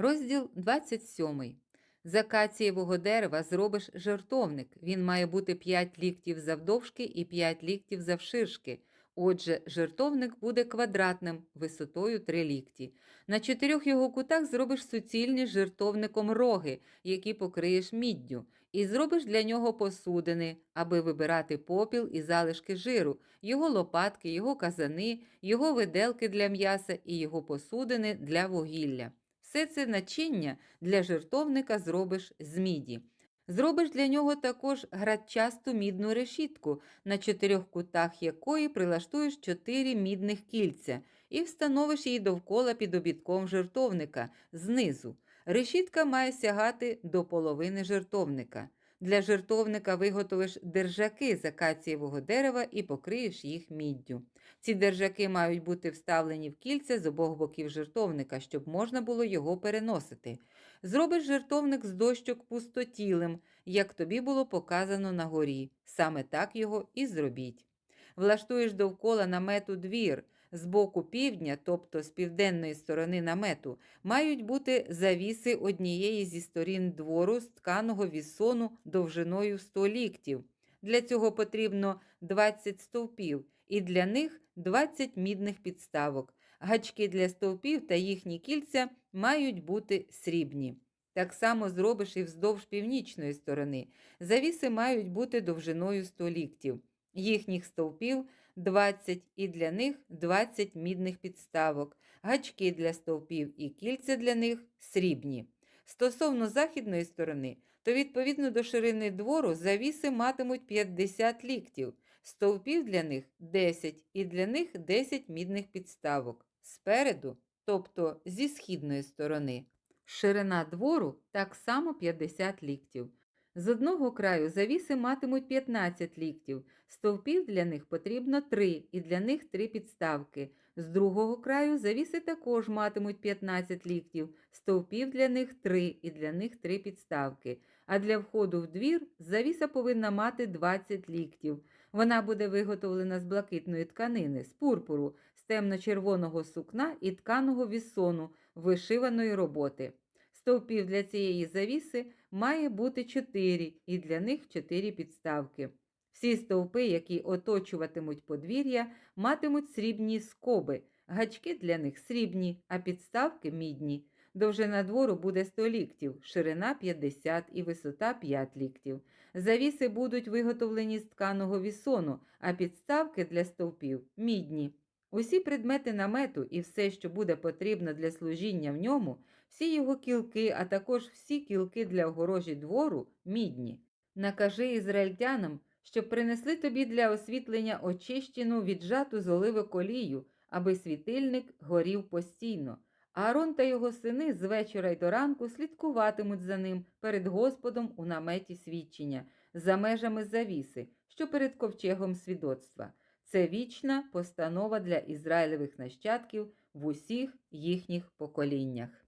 Розділ 27. З акацієвого дерева зробиш жертовник. Він має бути 5 ліктів завдовжки і 5 ліктів завширшки. Отже, жертовник буде квадратним висотою 3 лікті. На чотирьох його кутах зробиш суцільні з жертовником роги, які покриєш міддю, і зробиш для нього посудини, аби вибирати попіл і залишки жиру, його лопатки, його казани, його виделки для м'яса і його посудини для вугілля. Все це начиння для жертовника зробиш з міді. Зробиш для нього також градчасту мідну решітку, на чотирьох кутах якої прилаштуєш чотири мідних кільця і встановиш її довкола під обідком жертовника знизу. Решітка має сягати до половини жертовника. Для жертовника виготовиш держаки з акацієвого дерева і покриєш їх міддю. Ці держаки мають бути вставлені в кільця з обох боків жертовника, щоб можна було його переносити. Зробиш жертовник з дощок пустотілим, як тобі було показано на горі. Саме так його і зробіть. Влаштуєш довкола намету двір. З боку півдня, тобто з південної сторони намету, мають бути завіси однієї зі сторін двору з тканого вісону довжиною 100 ліктів. Для цього потрібно 20 стовпів, і для них 20 мідних підставок. Гачки для стовпів та їхні кільця мають бути срібні. Так само зробиш і вздовж північної сторони. Завіси мають бути довжиною 100 ліктів. Їхніх стовпів 20 і для них 20 мідних підставок, гачки для стовпів і кільця для них срібні. Стосовно західної сторони, то відповідно до ширини двору завіси матимуть 50 ліктів, стовпів для них 10 і для них 10 мідних підставок. Спереду, тобто зі східної сторони. Ширина двору так само 50 ліктів. З одного краю завіси матимуть 15 ліктів, стовпів для них потрібно 3 і для них 3 підставки. З другого краю завіси також матимуть 15 ліктів, стовпів для них 3 і для них 3 підставки. А для входу в двір завіса повинна мати 20 ліктів. Вона буде виготовлена з блакитної тканини, з пурпуру, з темно-червоного сукна і тканого вісону вишиваної роботи. Стовпів для цієї завіси має бути 4 і для них 4 підставки. Всі стовпи, які оточуватимуть подвір'я, матимуть срібні скоби, гачки для них срібні, а підставки мідні. Довжина двору буде 100 ліктів, ширина 50 і висота 5 ліктів. Завіси будуть виготовлені з тканого вісону, а підставки для стовпів мідні. Усі предмети намету і все, що буде потрібно для служіння в ньому, всі його кілки, а також всі кілки для огорожі двору мідні. Накажи ізраїльтянам, щоб принесли тобі для освітлення очищену віджату з оливи колію, аби світильник горів постійно. Аарон та його сини з вечора й до ранку слідкуватимуть за ним перед Господом у наметі свідчення, за межами завіси, що перед ковчегом свідоцтва. Це вічна постанова для Ізраїлевих нащадків в усіх їхніх поколіннях.